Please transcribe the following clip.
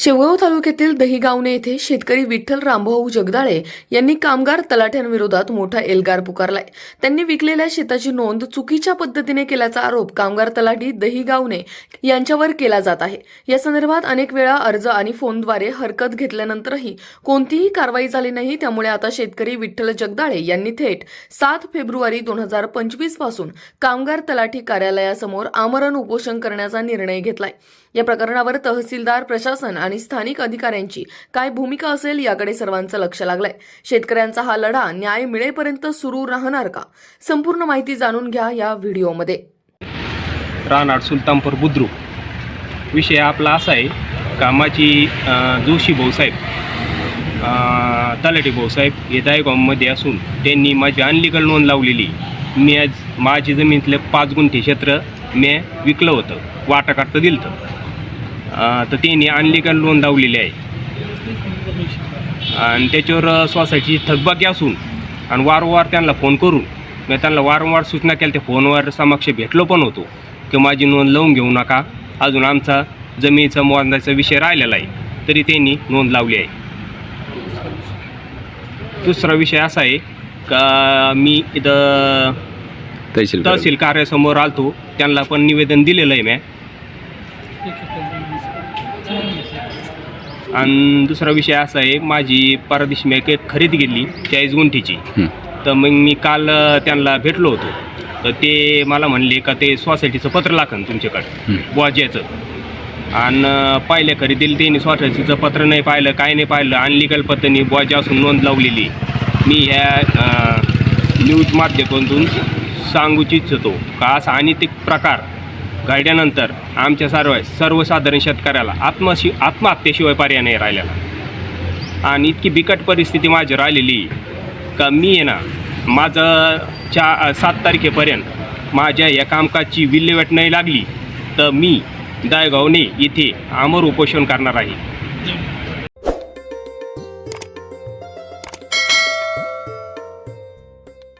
शेवगाव तालुक्यातील दहीगावने येथे शेतकरी विठ्ठल रामभाऊ जगदाळे यांनी कामगार तलाठ्यांविरोधात मोठा एल्गार पुकारलाय. त्यांनी विकलेल्या शेताची नोंद चुकीच्या पद्धतीने केल्याचा आरोप कामगार तलाठी दहीगावने यांच्यावर केला जात आहे. या संदर्भात अनेक वेळा अर्ज आणि फोनद्वारे हरकत घेतल्यानंतरही कोणतीही कारवाई झाली नाही. त्यामुळे आता शेतकरी विठ्ठल जगदाळे यांनी थेट सात फेब्रुवारी दोन हजार पंचवीसपासून कामगार तलाठी कार्यालयासमोर आमरण उपोषण करण्याचा निर्णय घेतलाय. या प्रकरणावर तहसीलदार प्रशासन आणि स्थानिक अधिकाऱ्यांची काय भूमिका असेल याकडे सर्वांचं लक्ष लागलंय. शेतकऱ्यांचा हा लढा न्याय मिळेपर्यंत सुरू राहणार का? संपूर्ण माहिती जाणून घ्या या व्हिडिओमध्ये. रानाड सुलतानपूर बुद्रुक. विषय आपला असा आहे कामाची जोशी भाऊसाहेब तलाटी भाऊसाहेब हे दायगावमध्ये असून त्यांनी माझी अनलिगल नोंद लावलेली. मी आज माझी जमिनीतले पाच गुंठे क्षेत्र मी विकलं होतं वाटाकाटतं दिलं होतं तर त्यांनी अनलिगल नोंद लावलेली आहे. आणि त्याच्यावर सोसायटीची थकबाकी असून आणि वारंवार त्यांना फोन करून मी त्यांना वारंवार सूचना केल्या त्या फोनवर समक्ष भेटलो पण होतो की माझी नोंद लावून घेऊ नका. अजून आमचा जमिनीचा मोजण्याचा विषय राहिलेला आहे तरी त्यांनी नोंद लावली आहे. दुसरा विषय असा आहे का मी इथं तहसील तहसील कार्यासमोर आलतो त्यांना पण निवेदन दिलेलं आहे मी. आणि दुसरा विषय असा आहे माझी परदेशी मी एक खरेदी केली चाळीस गुंठीची. तर मग मी काल त्यांना भेटलो होतो. तर ते मला म्हणले का ते सोसायटीचं पत्र लागन तुमच्याकडं. बुवाज्याचं आणि अ, पहिल्या खरेदीला त्यांनी सोसायटीचं पत्र नाही पाहिलं काय नाही पाहिलं अनलिगल पद्धतीने बुवाजी असून नोंद लावलेली. मी ह्या न्यूज माध्यमातून सांगू इच्छितो. का असा अनैतिक प्रकार घडल्यानंतर आमच्या सर्व सर्वसाधारण शेतकऱ्याला आत्मशि आत्महत्येशिवाय पर्याय नाही राहिलेला. आणि इतकी बिकट परिस्थिती माझी राहिलेली का मी आहे ना माझं चा सात तारखेपर्यंत माझ्या या कामकाजची विल्हेवाट नाही लागली तर मी दायगावने इथे आमर उपोषण करणार आहे.